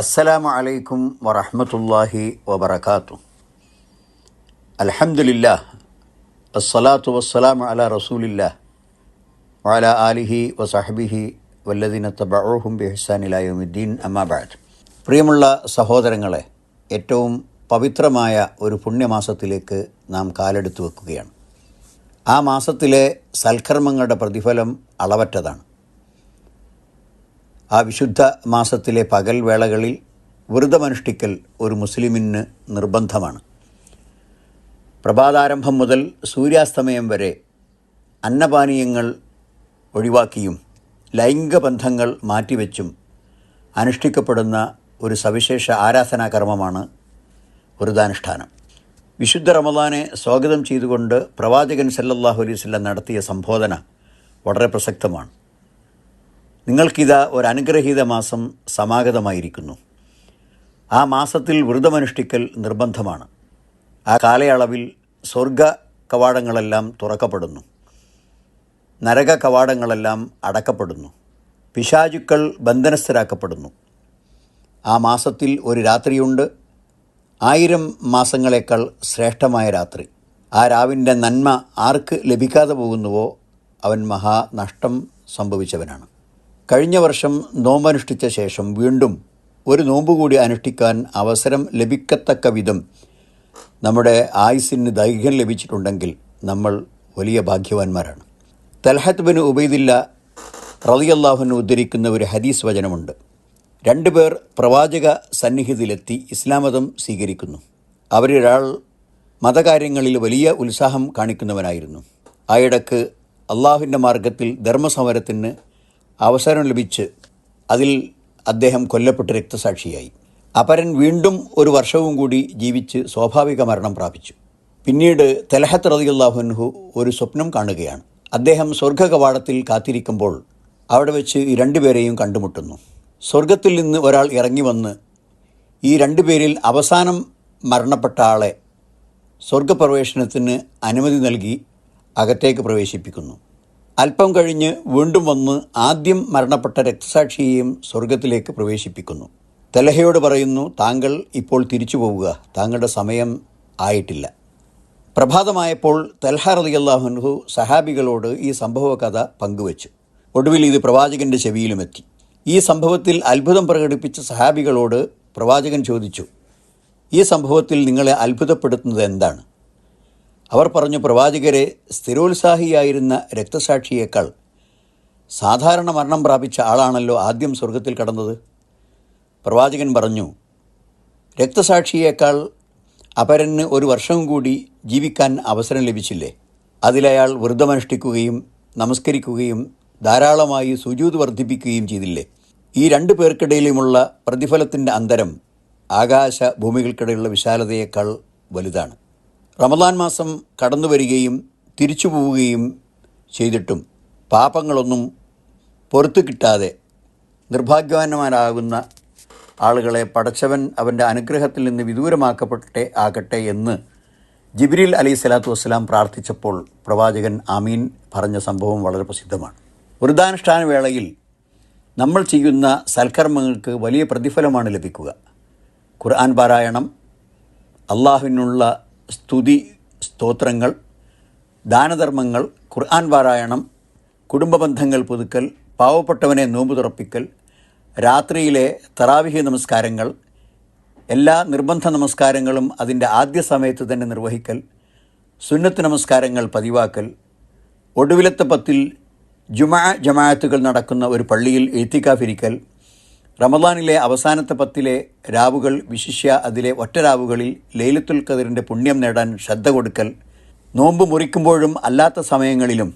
അസ്സലാമു അലൈക്കും വറഹമത്തല്ലാഹി വബർക്കാത്തു അൽഹംദുലില്ലാ അസ്സലാത്തു വസ്സലാമു അല റസൂലില്ല വഅല ആലിഹി വസഹബിഹി വല്ലദീന ബിഹ്സാൻ ഇലാ യൗമിദ്ദീൻ പ്രിയമുള്ള സഹോദരങ്ങളെ ഏറ്റവും പവിത്രമായ ഒരു പുണ്യമാസത്തിലേക്ക് നാം കാലെടുത്തു വെക്കുകയാണ്. ആ മാസത്തിലെ സൽക്കർമ്മങ്ങളുടെ പ്രതിഫലം അളവറ്റതാണ്. ആ വിശുദ്ധ മാസത്തിലെ പകൽ വേളകളിൽ വ്രതമനുഷ്ഠിക്കൽ ഒരു മുസ്ലിമിന് നിർബന്ധമാണ്. പ്രഭാതാരംഭം മുതൽ സൂര്യാസ്തമയം വരെ അന്നപാനീയങ്ങൾ ഒഴിവാക്കിയും ലൈംഗിക ബന്ധങ്ങൾ മാറ്റിവെച്ചും അനുഷ്ഠിക്കപ്പെടുന്ന ഒരു സവിശേഷ ആരാധനാകർമ്മമാണ് വ്രതാനുഷ്ഠാനം. വിശുദ്ധ റമദാനെ സ്വാഗതം ചെയ്തുകൊണ്ട് പ്രവാചകൻ സല്ലല്ലാഹു അലൈഹി വസല്ലം നടത്തിയ സംബോധന വളരെ പ്രസക്തമാണ്. നിങ്ങൾക്കിതാ ഒരു അനുഗ്രഹീത മാസം സമാഗതമായിരിക്കുന്നു. ആ മാസത്തിൽ വ്രതമനുഷ്ഠിക്കൽ നിർബന്ധമാണ്. ആ കാലയളവിൽ സ്വർഗ കവാടങ്ങളെല്ലാം തുറക്കപ്പെടുന്നു. നരക കവാടങ്ങളെല്ലാം അടക്കപ്പെടുന്നു. പിശാചുക്കൾ ബന്ധനസ്ഥരാക്കപ്പെടുന്നു. ആ മാസത്തിൽ ഒരു രാത്രിയുണ്ട്. ആയിരം മാസങ്ങളേക്കാൾ ശ്രേഷ്ഠമായ രാത്രി. ആ രാവിന്റെ നന്മ ആർക്ക് ലഭിക്കാതെ പോകുന്നുവോ അവൻ മഹാനഷ്ടം സംഭവിച്ചവനാണ്. കഴിഞ്ഞ വർഷം നോമ്പനുഷ്ഠിച്ച ശേഷം വീണ്ടും ഒരു നോമ്പ് കൂടി അനുഷ്ഠിക്കാൻ അവസരം ലഭിക്കത്തക്ക വിധം നമ്മുടെ ആയുസ്സിന് ദൈർഘ്യം ലഭിച്ചിട്ടുണ്ടെങ്കിൽ നമ്മൾ വലിയ ഭാഗ്യവാന്മാരാണ്. തൽഹത്ത് ബിൻ ഉബൈദില്ല റളിയല്ലാഹുവിന് ഉദ്ധരിക്കുന്ന ഒരു ഹദീസ് വചനമുണ്ട്. രണ്ടുപേർ പ്രവാചക സന്നിഹിതയിലെത്തി ഇസ്ലാം മതം സ്വീകരിക്കുന്നു. അവരൊരാൾ മതകാര്യങ്ങളിൽ വലിയ ഉത്സാഹം കാണിക്കുന്നവനായിരുന്നു. ആയിടക്ക് അള്ളാഹുവിന്റെ മാർഗത്തിൽ ധർമ്മസമരത്തിന് അവസരം ലഭിച്ച് അതിൽ അദ്ദേഹം കൊല്ലപ്പെട്ട് രക്തസാക്ഷിയായി. അപരൻ വീണ്ടും ഒരു വർഷവും കൂടി ജീവിച്ച് സ്വാഭാവിക മരണം പ്രാപിച്ചു. പിന്നീട് തെലഹത്ത് റതിയുള്ളാഹുൻഹു ഒരു സ്വപ്നം കാണുകയാണ്. അദ്ദേഹം സ്വർഗ കവാടത്തിൽ കാത്തിരിക്കുമ്പോൾ അവിടെ വെച്ച് ഈ രണ്ടുപേരെയും കണ്ടുമുട്ടുന്നു. സ്വർഗത്തിൽ നിന്ന് ഒരാൾ ഇറങ്ങി വന്ന് ഈ രണ്ടുപേരിൽ അവസാനം മരണപ്പെട്ട ആളെ സ്വർഗപ്രവേശനത്തിന് അനുമതി നൽകി അകത്തേക്ക് പ്രവേശിപ്പിക്കുന്നു. അല്പം കഴിഞ്ഞ് വീണ്ടും വന്ന് ആദ്യം മരണപ്പെട്ട രക്തസാക്ഷിയെയും സ്വർഗത്തിലേക്ക് പ്രവേശിപ്പിക്കുന്നു. തെലഹയോട് പറയുന്നു താങ്കൾ ഇപ്പോൾ തിരിച്ചു പോവുക. താങ്കളുടെ സമയം ആയിട്ടില്ല. പ്രഭാതമായപ്പോൾ തെൽഹ റളിയല്ലാഹുൻഹു സഹാബികളോട് ഈ സംഭവ കഥ പങ്കുവച്ചു. ഒടുവിൽ ഇത് പ്രവാചകന്റെ ചെവിയിലുമെത്തി. ഈ സംഭവത്തിൽ അത്ഭുതം പ്രകടിപ്പിച്ച സഹാബികളോട് പ്രവാചകൻ ചോദിച്ചു ഈ സംഭവത്തിൽ നിങ്ങളെ അത്ഭുതപ്പെടുത്തുന്നത് എന്താണ്? അവർ പറഞ്ഞു പ്രവാചകരെ സ്ഥിരോത്സാഹിയായിരുന്ന രക്തസാക്ഷിയേക്കാൾ സാധാരണ മരണം പ്രാപിച്ച ആളാണല്ലോ ആദ്യം സ്വർഗത്തിൽ കടന്നത്. പ്രവാചകൻ പറഞ്ഞു രക്തസാക്ഷിയേക്കാൾ അപരന് ഒരു വർഷം കൂടി ജീവിക്കാൻ അവസരം ലഭിച്ചില്ലേ? അതിലയാൾ വ്രതമനുഷ്ഠിക്കുകയും നമസ്കരിക്കുകയും ധാരാളമായി സുജൂത് വർദ്ധിപ്പിക്കുകയും ചെയ്തില്ലേ? ഈ രണ്ടു പേർക്കിടയിലുമുള്ള പ്രതിഫലത്തിന്റെ അന്തരം ആകാശ ഭൂമികൾക്കിടയിലുള്ള വിശാലതയേക്കാൾ വലുതാണ്. റമദാൻ മാസം കടന്നു വരികയും തിരിച്ചു പോവുകയും ചെയ്തിട്ടും പാപങ്ങളൊന്നും പുറത്തു കിട്ടാതെ നിർഭാഗ്യവാന്മാരാകുന്ന ആളുകളെ പടച്ചവൻ അവന്റെ അനുഗ്രഹത്തിൽ നിന്ന് വിദൂരമാക്കപ്പെട്ടെ ആകട്ടെ എന്ന് ജിബ്രീൽ അലി സ്വലാത്തു വസ്സലാം പ്രാർത്ഥിച്ചപ്പോൾ പ്രവാചകൻ ആമീൻ പറഞ്ഞ സംഭവം വളരെ പ്രസിദ്ധമാണ്. വൃദ്ധാനുഷ്ഠാന വേളയിൽ നമ്മൾ ചെയ്യുന്ന സൽക്കർമ്മങ്ങൾക്ക് വലിയ പ്രതിഫലമാണ് ലഭിക്കുക. ഖുർആൻ പാരായണം അള്ളാഹുവിനുള്ള സ്തുതി സ്തോത്രങ്ങൾ ദാനധർമ്മങ്ങൾ ഖുർആൻ പാരായണം കുടുംബബന്ധങ്ങൾ പുതുക്കൽ പാവപ്പെട്ടവനെ നോമ്പ് തുറപ്പിക്കൽ രാത്രിയിലെ തറാവിഹി നമസ്കാരങ്ങൾ എല്ലാ നിർബന്ധ നമസ്കാരങ്ങളും അതിന്റെ ആദ്യ സമയത്ത് തന്നെ നിർവഹിക്കൽ സുന്നത്ത് നമസ്കാരങ്ങൾ പതിവാക്കൽ ഒടുവിലത്തെ പത്തിൽ ജുമാ ജമാഅത്തുകൾ നടക്കുന്ന ഒരു പള്ളിയിൽ എഴുത്തിക്കാഫിരിക്കൽ റമദാനിലെ അവസാനത്തെ പത്തിലെ രാവുകൾ വിശിഷ്യ അതിലെ ഒറ്റ രാവുകളിൽ ലൈലത്തുൽ ഖദറിന്റെ പുണ്യം നേടാൻ ശ്രദ്ധ കൊടുക്കൽ നോമ്പ് മുറിക്കുമ്പോഴും അല്ലാത്ത സമയങ്ങളിലും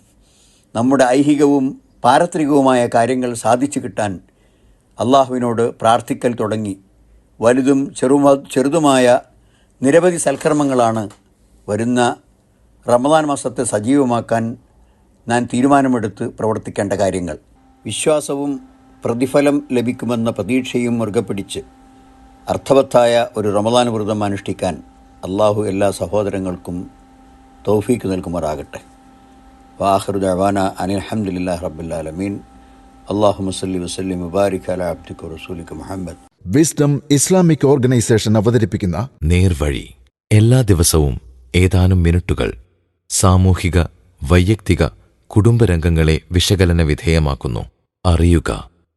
നമ്മുടെ ഐഹികവും പാരത്രികവുമായ കാര്യങ്ങൾ സാധിച്ചു കിട്ടാൻ അള്ളാഹുവിനോട് പ്രാർത്ഥിക്കൽ തുടങ്ങി. വലുതും ചെറു ചെറുതുമായ നിരവധി സൽക്കർമ്മങ്ങളാണ് വരുന്ന റമദാൻ മാസത്തെ സജീവമാക്കാൻ ഞാൻ തീരുമാനമെടുത്ത് പ്രവർത്തിക്കേണ്ട കാര്യങ്ങൾ. വിശ്വാസവും പ്രതിഫലം ലഭിക്കുമെന്ന പ്രതീക്ഷയും മുറുകെ പിടിച്ച് അർത്ഥവത്തായ ഒരു റമദാൻ വ്രതം അനുഷ്ഠിക്കാൻ അള്ളാഹു എല്ലാ സഹോദരങ്ങൾക്കും തൗഫീക്ക് നൽകുമാറാകട്ടെ. വാഹറു ദവാന അനിൽഹമ്മദില്ലാ റബ്ബുല്ലാലമീൻ അള്ളാഹു മുസ്ലി വസ്ലി മുബാരിഖ് അല അബ്ദിക്ക് റസൂലിക്ക് മുഹമ്മദ്. വിസ്ഡം ഇസ്ലാമിക് ഓർഗനൈസേഷൻ അവതരിപ്പിക്കുന്ന നേർവഴി എല്ലാ ദിവസവും ഏതാനും മിനിറ്റുകൾ സാമൂഹിക വൈയക്തിക കുടുംബരംഗങ്ങളെ വിശകലന വിധേയമാക്കുന്നു. അറിയുക